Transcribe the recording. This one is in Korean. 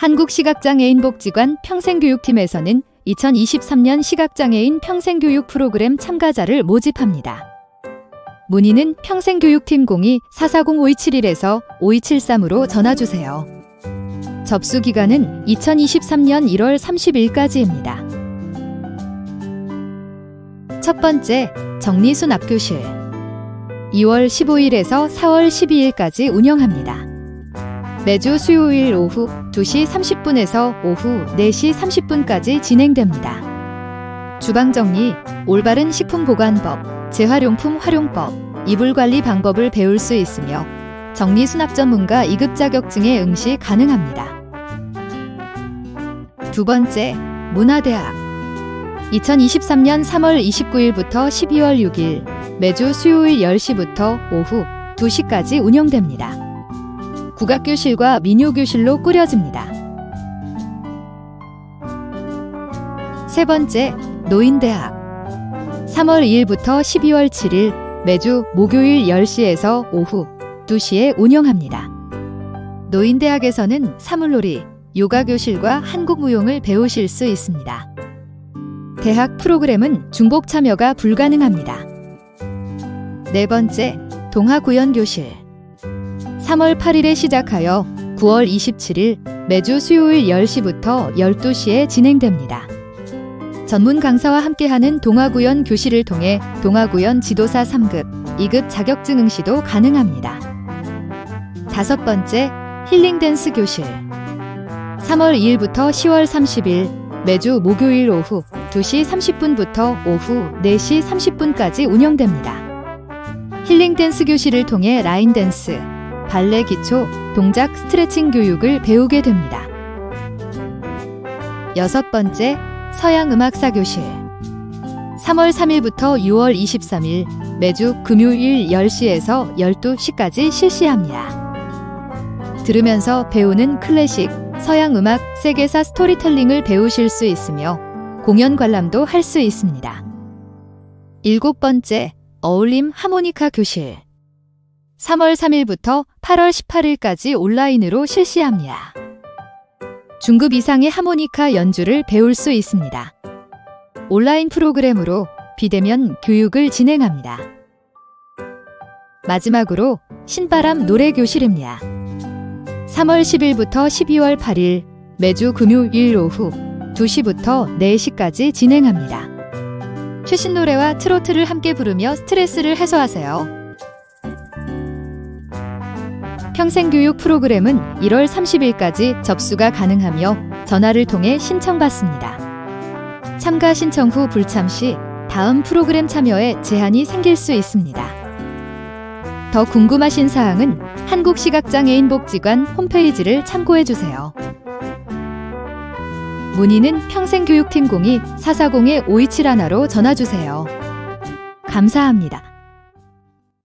한국시각장애인 복지관 평생교육팀에서는 2023년 시각장애인 평생교육 프로그램 참가자를 모집합니다. 문의는 평생교육팀 02-440-5271에서 5273으로 전화주세요. 접수 기간은 2023년 1월 30일까지입니다. 첫 번째, 정리순 앞교실. 2월 15일에서 4월 12일까지 운영합니다. 매주 수요일 오후 2시 30분에서 오후 4시 30분까지 진행됩니다. 주방 정리, 올바른 식품 보관법, 재활용품 활용법, 이불 관리 방법을 배울 수 있으며 정리 수납 전문가 2급 자격증에 응시 가능합니다. 두 번째, 문화대학. 2023년 3월 29일부터 12월 6일 매주 수요일 10시부터 오후 2시까지 운영됩니다. 국악교실과 민요교실로 꾸려집니다. 세 번째, 노인대학. 3월 2일부터 12월 7일 매주 목요일 10시에서 오후 2시에 운영합니다. 노인대학에서는 사물놀이, 요가교실과 한국무용을 배우실 수 있습니다. 대학 프로그램은 중복 참여가 불가능합니다. 네 번째, 동화구연교실. 3월 8일에 시작하여 9월 27일 매주 수요일 10시부터 12시에 진행됩니다. 전문 강사와 함께하는 동화구연 교실을 통해 동화구연 지도사 3급, 2급 자격증 응시도 가능합니다. 다섯 번째, 힐링댄스 교실. 3월 2일부터 10월 30일 매주 목요일 오후 2시 30분부터 오후 4시 30분까지 운영됩니다. 힐링 댄스 교실을 통해 라인 댄스, 발레 기초, 동작 스트레칭 교육을 배우게 됩니다. 여섯 번째, 서양 음악사 교실. 3월 3일부터 6월 23일 매주 금요일 10시에서 12시까지 실시합니다. 들으면서 배우는 클래식, 서양 음악, 세계사 스토리텔링을 배우실 수 있으며 공연 관람도 할 수 있습니다. 일곱 번째, 어울림 하모니카 교실. 3월 3일부터 8월 18일까지 온라인으로 실시합니다. 중급 이상의 하모니카 연주를 배울 수 있습니다. 온라인 프로그램으로 비대면 교육을 진행합니다. 마지막으로 신바람 노래 교실입니다. 3월 10일부터 12월 8일 매주 금요일 오후 2시부터 4시까지 진행합니다. 최신 노래와 트로트를 함께 부르며 스트레스를 해소하세요. 평생교육 프로그램은 1월 30일까지 접수가 가능하며 전화를 통해 신청받습니다. 참가 신청 후 불참 시 다음 프로그램 참여에 제한이 생길 수 있습니다. 더 궁금하신 사항은 한국시각장애인 복지관 홈페이지를 참고해 주세요. 문의는 평생교육팀 02 440-5271로 전화 주세요. 감사합니다.